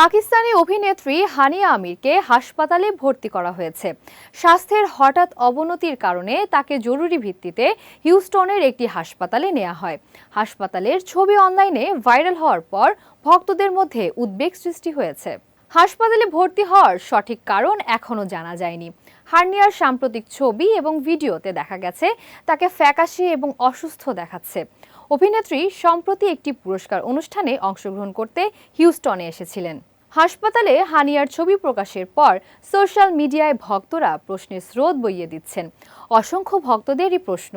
পাকিস্তানি অভিনেত্রী হানিয়া আমিরকে হাসপাতালে ভর্তি করা হয়েছে। স্বাস্থ্যের হঠাৎ অবনতির কারণে তাকে জরুরি ভিত্তিতে হিউস্টনের একটি হাসপাতালে নেওয়া হয়। হাসপাতালের ছবি অনলাইনে ভাইরাল হওয়ার পর ভক্তদের মধ্যে উদ্বেগ সৃষ্টি হয়েছে। হাসপাতালে ভর্তি হওয়ার সঠিক কারণ এখনও জানা যায়নি। হার্নিয়ার সাম্প্রতিক ছবি এবং ভিডিওতে দেখা গেছে, তাকে ফ্যাকাশে এবং অসুস্থ দেখাচ্ছে। অভিনেত্রী সম্প্রতি একটি পুরস্কার অনুষ্ঠানে অংশগ্রহণ করতে হিউস্টনে এসেছিলেন। হাসপাতালে হানিয়ার ছবি প্রকাশের পর সোশ্যাল মিডিয়ায় ভক্তরা প্রশ্নের স্রোত বইয়ে দিচ্ছেন। অসংখ্য ভক্তদেরই প্রশ্ন,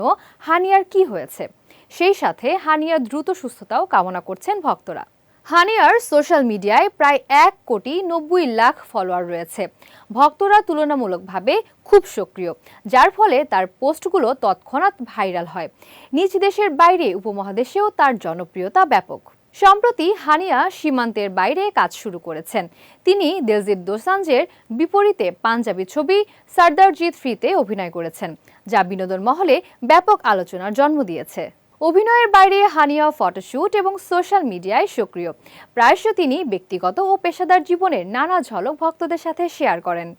হানিয়ার কি হয়েছে? সেই সাথে হানিয়ার দ্রুত সুস্থতাও কামনা করছেন ভক্তরা। হানিয়ার সোশ্যাল মিডিয়ায় প্রায় এক কোটি নব্বই লাখ ফলোয়ার রয়েছে। ভক্তরা তুলনামূলকভাবে খুব সক্রিয়, যার ফলে তার পোস্টগুলো তৎক্ষণাৎ ভাইরাল হয়। নিজ দেশের বাইরে উপমহাদেশেও তার জনপ্রিয়তা ব্যাপক। সম্প্রতি হানিয়া সীমান্তের বাইরে কাজ শুরু করেছেন। তিনি দিলজিৎ দোসাঞ্জের বিপরীতে পাঞ্জাবি ছবি সর্দারজিৎ ফ্রিতে অভিনয় করেছেন, যা বিনোদন মহলে ব্যাপক আলোচনার জন্ম দিয়েছে। অভিনয়ের বাইরে হানিয়া ফটোশ্যুট এবং সোশ্যাল মিডিয়ায় সক্রিয়। প্রায়শ তিনি ব্যক্তিগত ও পেশাদার জীবনের নানা ঝলক ভক্তদের সাথে শেয়ার করেন।